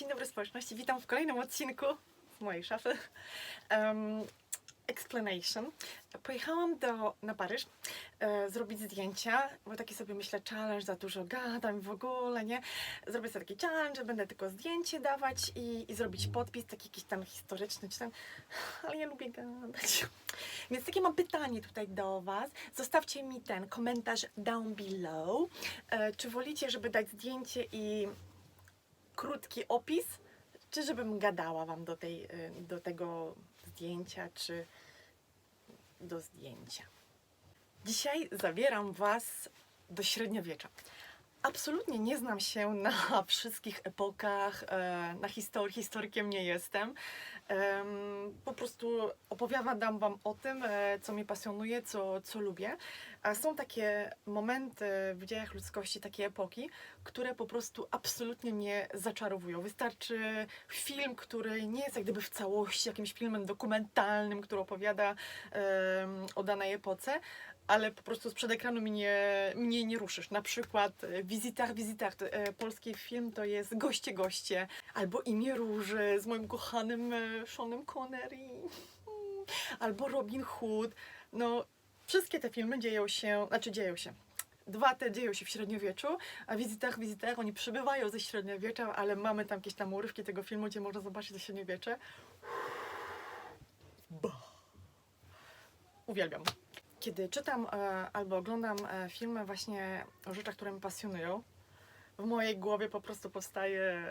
Dzień dobry społeczności, witam w kolejnym odcinku mojej szafy. Um, explanation. Pojechałam do, na Paryż e, zrobić zdjęcia, bo taki sobie myślę challenge, za dużo gadam w ogóle, nie? Zrobię sobie taki challenge, będę tylko zdjęcie dawać i, i zrobić podpis, taki jakiś tam historyczny, czy tam, ale ja lubię gadać. Więc takie mam pytanie tutaj do Was. Zostawcie mi ten komentarz down below. E, czy wolicie, żeby dać zdjęcie i krótki opis, czy żebym gadała Wam do, tej, y, do tego zdjęcia, czy do zdjęcia. Dzisiaj zabieram Was do średniowiecza. Absolutnie nie znam się na wszystkich epokach, e, na historii, historykiem nie jestem. Em, Po prostu opowiadam Wam o tym, e, co mnie pasjonuje, co, co lubię. A są takie momenty w dziejach ludzkości, takie epoki, które po prostu absolutnie mnie zaczarowują. Wystarczy film, który nie jest jak gdyby w całości jakimś filmem dokumentalnym, który opowiada o danej epoce, ale po prostu sprzed ekranu mnie, mnie nie ruszysz. Na przykład e, Wizytar, Wizytar, to, e, polski film to jest Goście, Goście, albo Imię Róży z moim kochanym e, Seanem Connery, albo Robin Hood. No, wszystkie te filmy dzieją się, znaczy dzieją się. Dwa te dzieją się w średniowieczu, a Wizytar, Wizytar, oni przybywają ze średniowiecza, ale mamy tam jakieś tam urywki tego filmu, gdzie można zobaczyć to średniowiecze. Bah. Uwielbiam. Kiedy czytam e, albo oglądam e, filmy właśnie o rzeczach, które mnie pasjonują, w mojej głowie po prostu powstaje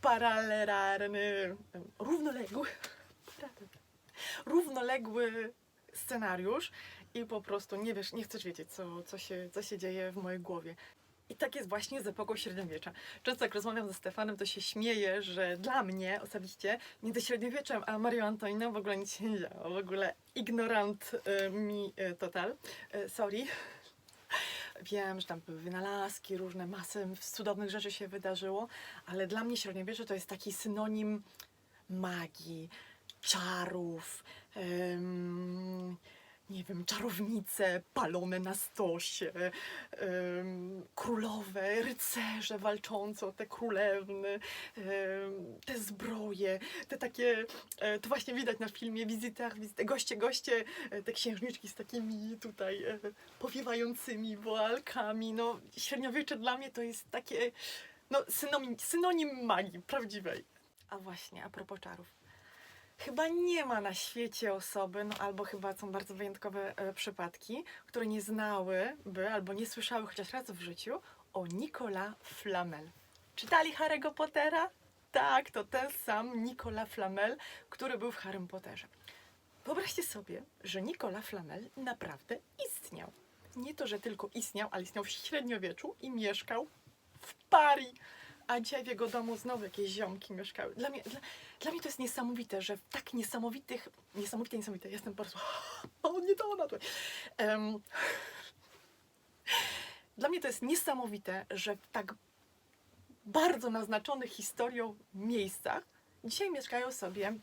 paralelny, em, równoległy, równoległy scenariusz i po prostu nie wiesz, nie chcesz wiedzieć, co, co, się, co się dzieje w mojej głowie. I tak jest właśnie z epoką średniowiecza. Często jak rozmawiam ze Stefanem, to się śmieję, że dla mnie osobiście między średniowieczem a Marią Antoniną w ogóle nic się nie działo. W ogóle ignorant y, mi y, total. Y, sorry. Wiem, że tam były wynalazki, różne masy cudownych rzeczy się wydarzyło, ale dla mnie średniowiecze to jest taki synonim magii, czarów, em, nie wiem, czarownice palone na stosie, królowe, rycerze walczące o te królewny, te zbroje, te takie, e, to właśnie widać na filmie Wizytach, wizyty, goście, goście, e, te księżniczki z takimi tutaj e, powiewającymi woalkami, no średniowiecze dla mnie to jest takie, no synonim, synonim magii prawdziwej. A właśnie, a propos czarów. Chyba nie ma na świecie osoby, no albo chyba są bardzo wyjątkowe e, przypadki, które nie znałyby albo nie słyszały chociaż raz w życiu o Nicolas Flamel. Czytali Harry'ego Pottera? Tak, to ten sam Nicolas Flamel, który był w Harrym Potterze. Wyobraźcie sobie, że Nicolas Flamel naprawdę istniał. Nie to, że tylko istniał, ale istniał w średniowieczu i mieszkał w Paris. A dzisiaj w jego domu znowu jakieś ziomki mieszkały. Dla mnie, dla, dla mnie to jest niesamowite, że w tak niesamowitych, niesamowite, niesamowite, jestem po prostu, o nie to ona tutaj. Em, dla mnie to jest niesamowite, że w tak bardzo naznaczonych historią miejscach dzisiaj mieszkają sobie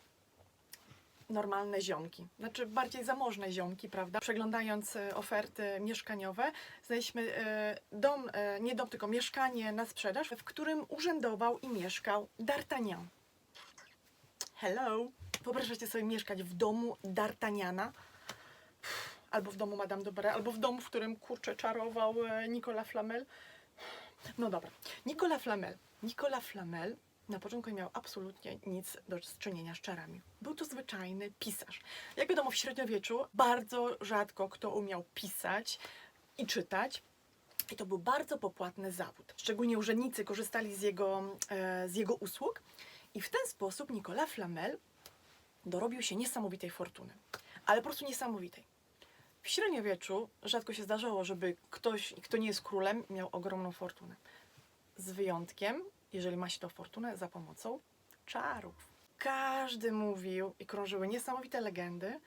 normalne ziomki, znaczy bardziej zamożne ziomki, prawda? Przeglądając e, oferty mieszkaniowe, znaleźliśmy e, dom, e, nie dom, tylko mieszkanie na sprzedaż, w którym urzędował i mieszkał D'Artagnan. Hello! Wyobrażacie sobie mieszkać w domu D'Artagnana? Albo w domu Madame de Barre, albo w domu, w którym kurczę czarował Nicolas Flamel. No dobra. Nicolas Flamel. Nicolas Flamel na początku nie miał absolutnie nic do czynienia z czarami. Był to zwyczajny pisarz. Jak wiadomo, w średniowieczu bardzo rzadko kto umiał pisać i czytać. I to był bardzo popłatny zawód. Szczególnie urzędnicy korzystali z jego, e, z jego usług. I w ten sposób Nicolas Flamel dorobił się niesamowitej fortuny. Ale po prostu niesamowitej. W średniowieczu rzadko się zdarzało, żeby ktoś, kto nie jest królem, miał ogromną fortunę. Z wyjątkiem, jeżeli ma się tą fortunę, za pomocą czarów. Każdy mówił i krążyły niesamowite legendy,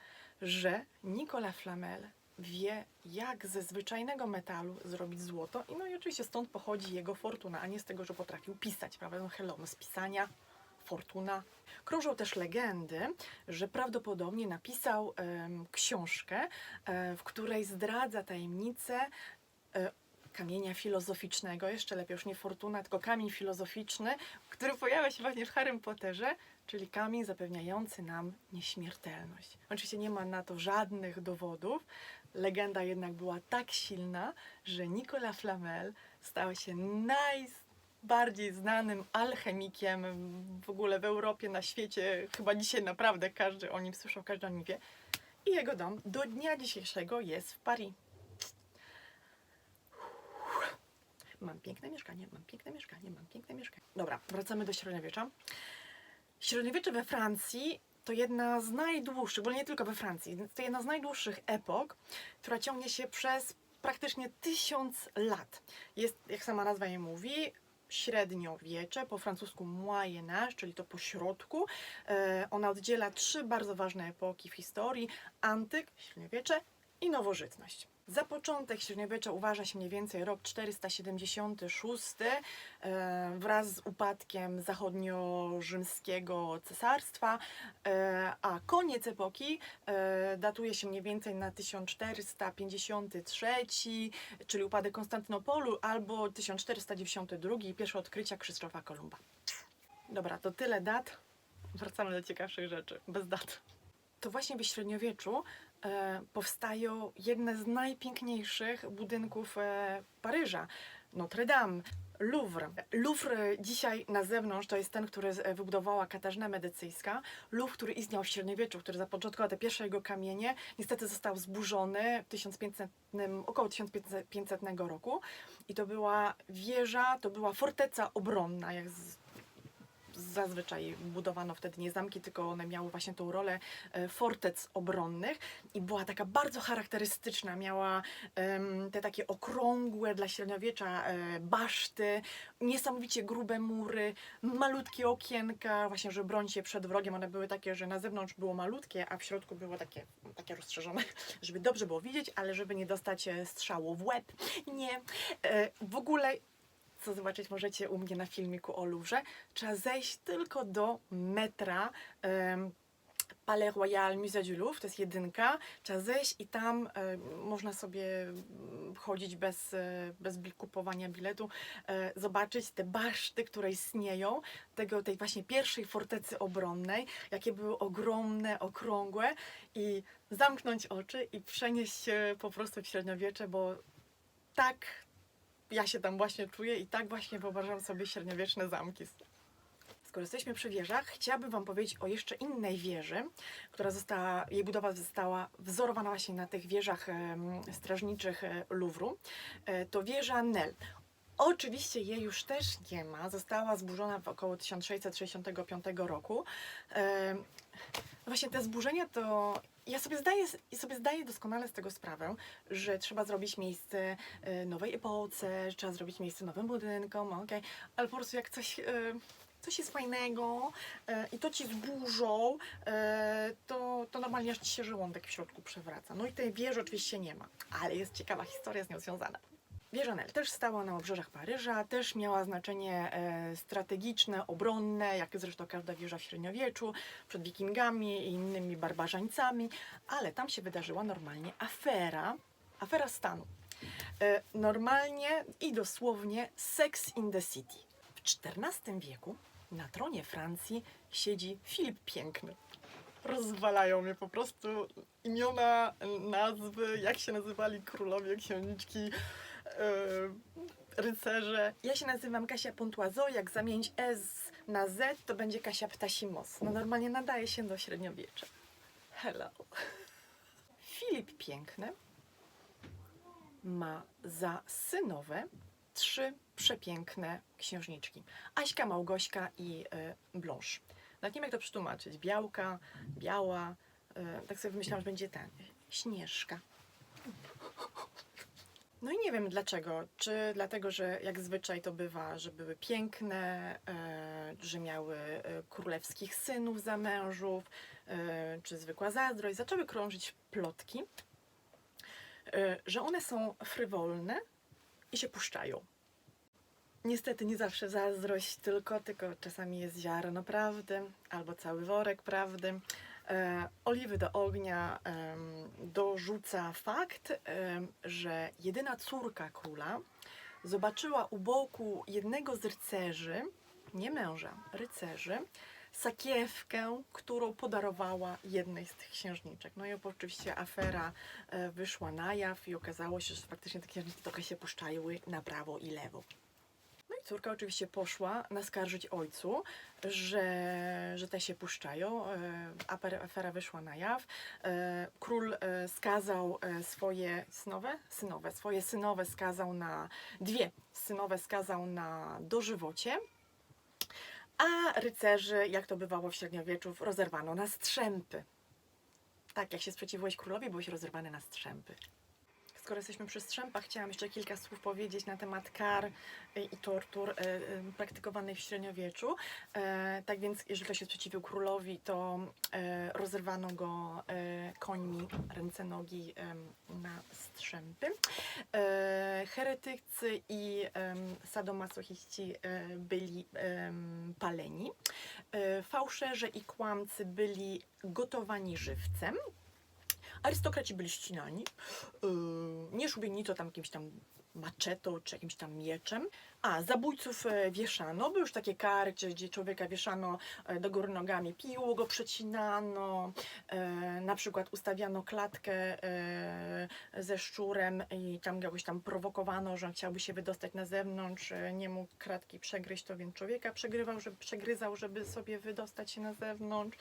że Nicolas Flamel wie, jak ze zwyczajnego metalu zrobić złoto. I no i oczywiście stąd pochodzi jego fortuna, a nie z tego, że potrafił pisać, prawda? No hello, no z pisania fortuna. Krążą też legendy, że prawdopodobnie napisał książkę, e, w której zdradza tajemnicę e, kamienia filozoficznego, jeszcze lepiej, już nie fortuna, tylko kamień filozoficzny, który pojawia się właśnie w Harrym Potterze, czyli kamień zapewniający nam nieśmiertelność. Oczywiście nie ma na to żadnych dowodów. Legenda jednak była tak silna, że Nicolas Flamel stał się najbardziej znanym alchemikiem w ogóle w Europie, na świecie. Chyba dzisiaj naprawdę każdy o nim słyszał, każdy o nim wie. I jego dom do dnia dzisiejszego jest w Paris. Mam piękne mieszkanie, mam piękne mieszkanie, mam piękne mieszkanie. Dobra, wracamy do średniowiecza. Średniowiecze we Francji to jedna z najdłuższych, bo nie tylko we Francji, to jedna z najdłuższych epok, która ciągnie się przez praktycznie tysiąc lat. Jest, jak sama nazwa jej mówi, średniowiecze, po francusku Moyen Âge, czyli to pośrodku. E, ona oddziela trzy bardzo ważne epoki w historii: antyk, średniowiecze i nowożytność. Za początek średniowiecza uważa się mniej więcej rok 476 e, wraz z upadkiem zachodnio-rzymskiego cesarstwa, e, a koniec epoki e, datuje się mniej więcej na 1453, czyli upadek Konstantynopolu, albo 1492 i pierwsze odkrycia Krzysztofa Kolumba. Dobra, to tyle dat. Wracamy do ciekawszych rzeczy, bez dat. To właśnie w średniowieczu powstają jedne z najpiękniejszych budynków e, Paryża. Notre Dame, Louvre. Louvre dzisiaj na zewnątrz to jest ten, który z- wybudowała Katarzyna Medycyjska. Louvre, który istniał w średniowieczu, który zapoczątkował te pierwsze jego kamienie, niestety został zburzony w 1500, około 1500 roku. I to była wieża, to była forteca obronna, jak zazwyczaj budowano wtedy nie zamki, tylko one miały właśnie tą rolę e, fortec obronnych i była taka bardzo charakterystyczna, miała te takie okrągłe dla średniowiecza e, baszty, niesamowicie grube mury, malutkie okienka, właśnie żeby bronić się przed wrogiem, one były takie, że na zewnątrz było malutkie, a w środku było takie, takie rozszerzone, żeby dobrze było widzieć, ale żeby nie dostać e, strzału w łeb. Nie. W ogóle co zobaczyć możecie u mnie na filmiku o trzeba zejść tylko do metra em, Palais Royal Musée du Louvre, to jest jedynka, trzeba zejść i tam e, można sobie mm, chodzić bez, e, bez kupowania biletu, e, zobaczyć te baszty, które istnieją, tego, tej właśnie pierwszej fortecy obronnej, jakie były ogromne, okrągłe i zamknąć oczy i przenieść się po prostu w średniowiecze, bo tak ja się tam właśnie czuję i tak właśnie wyobrażam sobie średniowieczne zamki. Skoro jesteśmy przy wieżach, chciałabym Wam powiedzieć o jeszcze innej wieży, która została, jej budowa została wzorowana właśnie na tych wieżach strażniczych e, Louvru. E, To wieża Nel. Oczywiście jej już też nie ma, została zburzona w około 1665 roku. Em, Właśnie te zburzenia to ja sobie zdaję, sobie zdaję doskonale z tego sprawę, że trzeba zrobić miejsce e, nowej epoce, że trzeba zrobić miejsce nowym budynkom, okej, ale po prostu jak coś, e, coś jest fajnego e, i to ci zburzą, to, to normalnie aż ci się żołądek w środku przewraca. No i tej wieży oczywiście nie ma, ale jest ciekawa historia z nią związana. Wieża Nel też stała na obrzeżach Paryża, też miała znaczenie e, strategiczne, obronne, jak zresztą każda wieża w średniowieczu, przed wikingami i innymi barbarzańcami, ale tam się wydarzyła normalnie afera, afera stanu. E, normalnie i dosłownie Sex in the City. W XIV wieku na tronie Francji siedzi Filip Piękny. Rozwalają mnie po prostu imiona, nazwy, jak się nazywali królowie, księżniczki, e, rycerze. Ja się nazywam Kasia Pontoiseau, jak zamienić S na Z, to będzie Kasia Ptasimos. No normalnie nadaje się do średniowiecza. Hello. Filip Piękny ma za synowe trzy przepiękne księżniczki. Aśka, Małgośka i y, Blanche. Nawet nie wiem jak to przetłumaczyć. Białka, biała. Y, tak sobie myślałam, że będzie ten. Śnieżka. No i nie wiem dlaczego. Czy dlatego, że jak zwyczaj to bywa, że były piękne, e, że miały e, królewskich synów za mężów, e, czy zwykła zazdrość. Zaczęły krążyć plotki, że one są frywolne i się puszczają. Niestety nie zawsze zazdrość tylko, tylko czasami jest ziarno prawdy albo cały worek prawdy. E, oliwy do ognia dorzuca fakt, że jedyna córka króla zobaczyła u boku jednego z rycerzy, nie męża, rycerzy, sakiewkę, którą podarowała jednej z tych księżniczek. No i oczywiście afera e, wyszła na jaw i okazało się, że faktycznie te księżniczki trochę się puszczały na prawo i lewo. No i córka oczywiście poszła naskarżyć ojcu, że, że te się puszczają. E, Afera wyszła na jaw. E, Król e, skazał swoje synowe, synowe, swoje synowe skazał na dwie synowe skazał na dożywocie. A rycerzy, jak to bywało w średniowieczu, rozerwano na strzępy. Tak, jak się sprzeciwiłeś królowi, byłeś rozerwany na strzępy. Skoro jesteśmy przy strzępach, chciałam jeszcze kilka słów powiedzieć na temat kar y, i tortur y, y, praktykowanych w średniowieczu. E, Tak więc, jeżeli ktoś się sprzeciwił królowi, to e, rozerwano go e, końmi, ręce, nogi na strzępy. Heretycy i sadomasochiści byli paleni. Fałszerze i kłamcy byli gotowani żywcem. Arystokraci byli ścinani. Yy, nie szubieni to tam jakimś tam maczetą czy jakimś tam mieczem. A, zabójców e, wieszano. Były już takie kary, gdzie, człowieka wieszano e, do góry nogami, piło go przecinano, e, na przykład ustawiano klatkę ze szczurem i tam jakoś tam prowokowano, że chciałby się wydostać na zewnątrz, nie mógł kratki przegryźć, to więc człowieka przegrywał, żeby, przegryzał, żeby sobie wydostać się na zewnątrz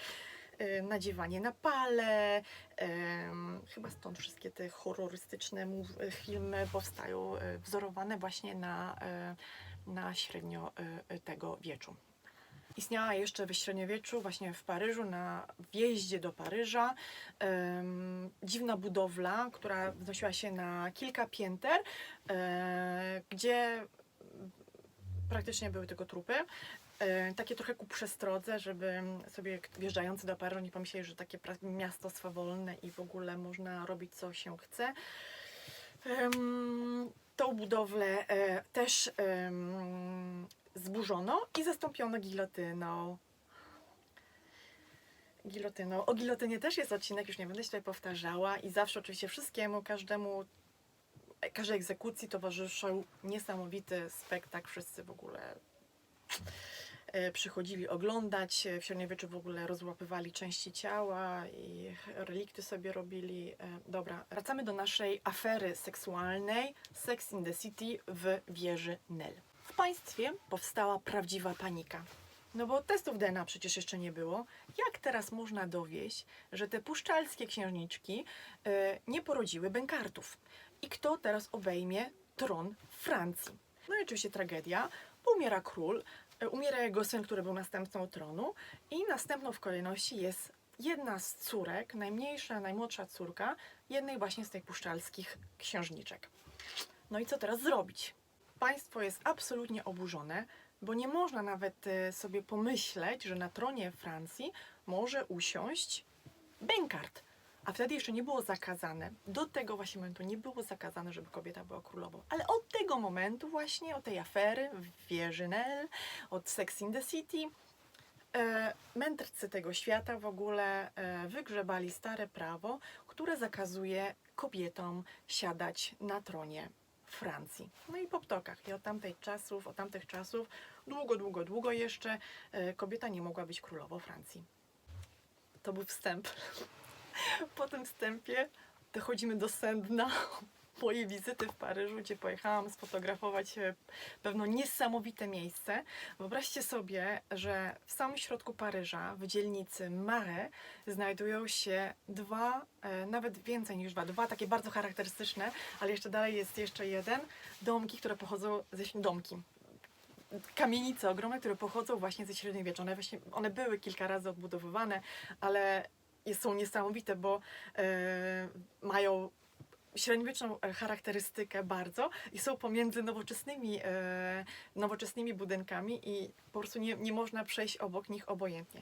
nadziewanie na pale. em, chyba stąd wszystkie te horrorystyczne e, filmy powstają, wzorowane właśnie na, na średnio tego wieczu. Istniała jeszcze w średniowieczu, właśnie w Paryżu, na wjeździe do Paryża, em, dziwna budowla, która wznosiła się na kilka pięter, e, gdzie praktycznie były tylko trupy. E, takie trochę ku przestrodze, żeby sobie wjeżdżający do Paryża nie pomyśleli, że takie miasto swawolne i w ogóle można robić co się chce. Tą budowlę e, też zburzono i zastąpiono gilotyną. Gilotyną. O gilotynie też jest odcinek, już nie będę się tutaj powtarzała i zawsze oczywiście wszystkiemu, każdemu, każdej egzekucji towarzyszył niesamowity spektakl. Wszyscy w ogóle e, przychodzili oglądać. W średniowieczu w ogóle rozłapywali części ciała i relikty sobie robili. E, Dobra, wracamy do naszej afery seksualnej Sex in the City w wieży Nell. W państwie powstała prawdziwa panika. No bo testów DNA przecież jeszcze nie było. Jak teraz można dowieść, że te puszczalskie księżniczki e, nie porodziły bękartów? I kto teraz obejmie tron Francji? No i oczywiście tragedia, umiera król, e, umiera jego syn, który był następcą tronu i następną w kolejności jest jedna z córek, najmniejsza, najmłodsza córka jednej właśnie z tych puszczalskich księżniczek. No i co teraz zrobić? Państwo jest absolutnie oburzone, bo nie można nawet e, sobie pomyśleć, że na tronie Francji może usiąść Benkart. A wtedy jeszcze nie było zakazane. Do tego właśnie momentu nie było zakazane, żeby kobieta była królową. Ale od tego momentu właśnie, od tej afery w wieży Nell, od Sex in the City, e, mędrcy tego świata w ogóle e, wygrzebali stare prawo, które zakazuje kobietom siadać na tronie Francji. No i po ptokach. I od tamtej czasów, od tamtych czasów, długo, długo, długo jeszcze e, kobieta nie mogła być królową Francji. To był wstęp. Po tym wstępie dochodzimy do sedna mojej wizyty w Paryżu, gdzie pojechałam sfotografować e, pewno niesamowite miejsce. Wyobraźcie sobie, że w samym środku Paryża, w dzielnicy Marais, znajdują się dwa, e, nawet więcej niż dwa, dwa takie bardzo charakterystyczne, ale jeszcze dalej jest jeszcze jeden, domki, które pochodzą ze domki. Kamienice ogromne, które pochodzą właśnie ze średniowiecza. One, właśnie, one były kilka razy odbudowywane, ale są niesamowite, bo e, mają średniowieczną e, charakterystykę bardzo i są pomiędzy nowoczesnymi, e, nowoczesnymi budynkami i po prostu nie, nie można przejść obok nich obojętnie.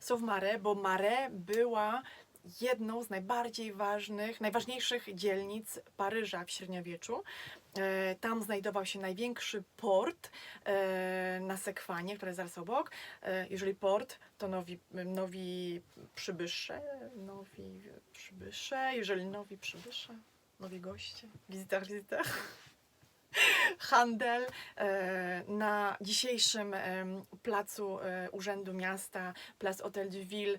Sauve-Marais, bo Marais była jedną z najbardziej ważnych, najważniejszych dzielnic Paryża w średniowieczu. E, Tam znajdował się największy port e, na Sekwanie, który jest zaraz obok. E, Jeżeli port, to nowi, nowi przybysze, nowi przybysze, jeżeli nowi przybysze, nowi goście, wizyter, wizyter. Handel e, na dzisiejszym em, placu e, Urzędu Miasta, Plac Hotel de Ville,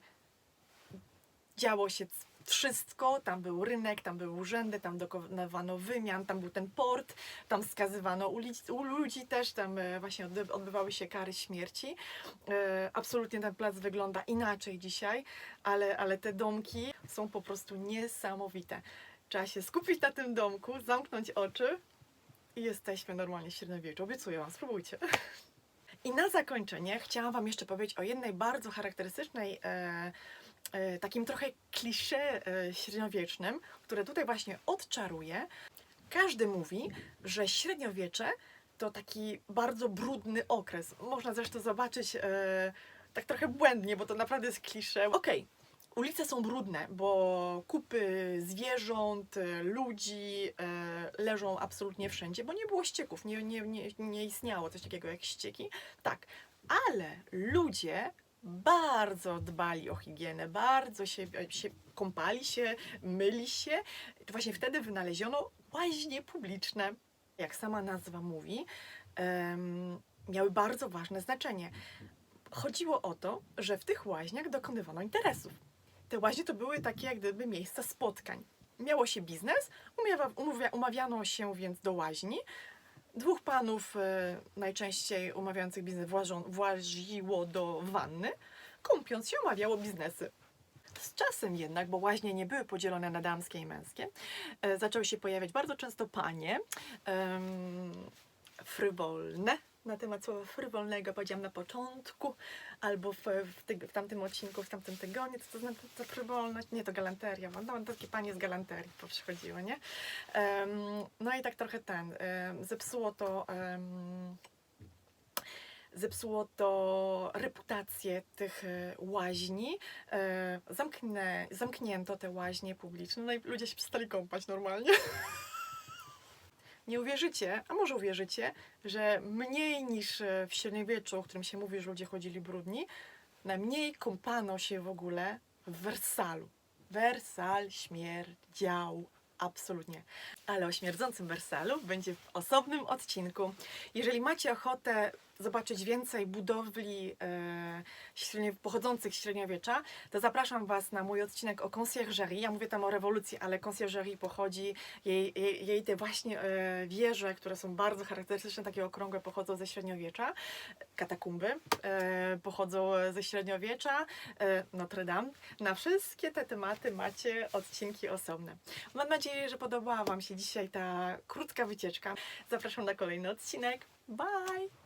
działo się wszystko, tam był rynek, tam były urzędy, tam dokonywano wymian, tam był ten port, tam skazywano u ludzi też, tam e, właśnie odby- odbywały się kary śmierci. E, Absolutnie ten plac wygląda inaczej dzisiaj, ale, ale te domki są po prostu niesamowite. Trzeba się skupić na tym domku, zamknąć oczy i jesteśmy normalnie w średniowieczu. Obiecuję Wam, spróbujcie. I na zakończenie chciałam Wam jeszcze powiedzieć o jednej bardzo charakterystycznej, e, e, takim trochę klisze e, średniowiecznym, które tutaj właśnie odczaruje. Każdy mówi, że średniowiecze to taki bardzo brudny okres. Można zresztą zobaczyć e, tak trochę błędnie, bo to naprawdę jest klisze. Okej, ulice są brudne, bo kupy zwierząt, e, ludzi e, leżą absolutnie wszędzie, bo nie było ścieków, nie, nie, nie, nie istniało coś takiego jak ścieki. Tak, ale ludzie bardzo dbali o higienę, bardzo się, się kąpali się, myli się. To właśnie wtedy wynaleziono łaźnie publiczne. Jak sama nazwa mówi, miały bardzo ważne znaczenie. Chodziło o to, że w tych łaźniach dokonywano interesów. Te łaźnie to były takie jak gdyby miejsca spotkań. Miało się biznes, umawia, umawia, umawiano się więc do łaźni. Dwóch panów, e, najczęściej umawiających biznes, włażą, właziło do wanny, kąpiąc się umawiało biznesy. Z czasem jednak, bo łaźnie nie były podzielone na damskie i męskie, e, zaczęły się pojawiać bardzo często panie frywolne. Na temat słowa frywolnego powiedziałam na początku, albo w, w, tyg- w tamtym odcinku, w tamtym tygodniu, co to znaczy to frywolność? Nie, to galanteria. No, takie panie z galanterii przychodziły, nie? Em, no i tak trochę ten, em, zepsuło to... em, Zepsuło to reputację tych e, łaźni. E, Zamknę, zamknięto te łaźnie publiczne, no i ludzie się przestali kąpać normalnie. Nie uwierzycie, a może uwierzycie, że mniej niż e, w średniowieczu, o którym się mówi, że ludzie chodzili brudni, najmniej kąpano się w ogóle w Wersalu. Wersal śmierdział. Absolutnie. Ale o śmierdzącym Wersalu będzie w osobnym odcinku. Jeżeli macie ochotę zobaczyć więcej budowli e, pochodzących z średniowiecza, to zapraszam Was na mój odcinek o conciergerie. Ja mówię tam o rewolucji, ale conciergerie pochodzi, jej, jej, jej te właśnie e, wieże, które są bardzo charakterystyczne, takie okrągłe, pochodzą ze średniowiecza. Katakumby e, pochodzą ze średniowiecza. E, Notre Dame. Na wszystkie te tematy macie odcinki osobne. Mam nadzieję, że podobała Wam się dzisiaj ta krótka wycieczka. Zapraszam na kolejny odcinek. Bye!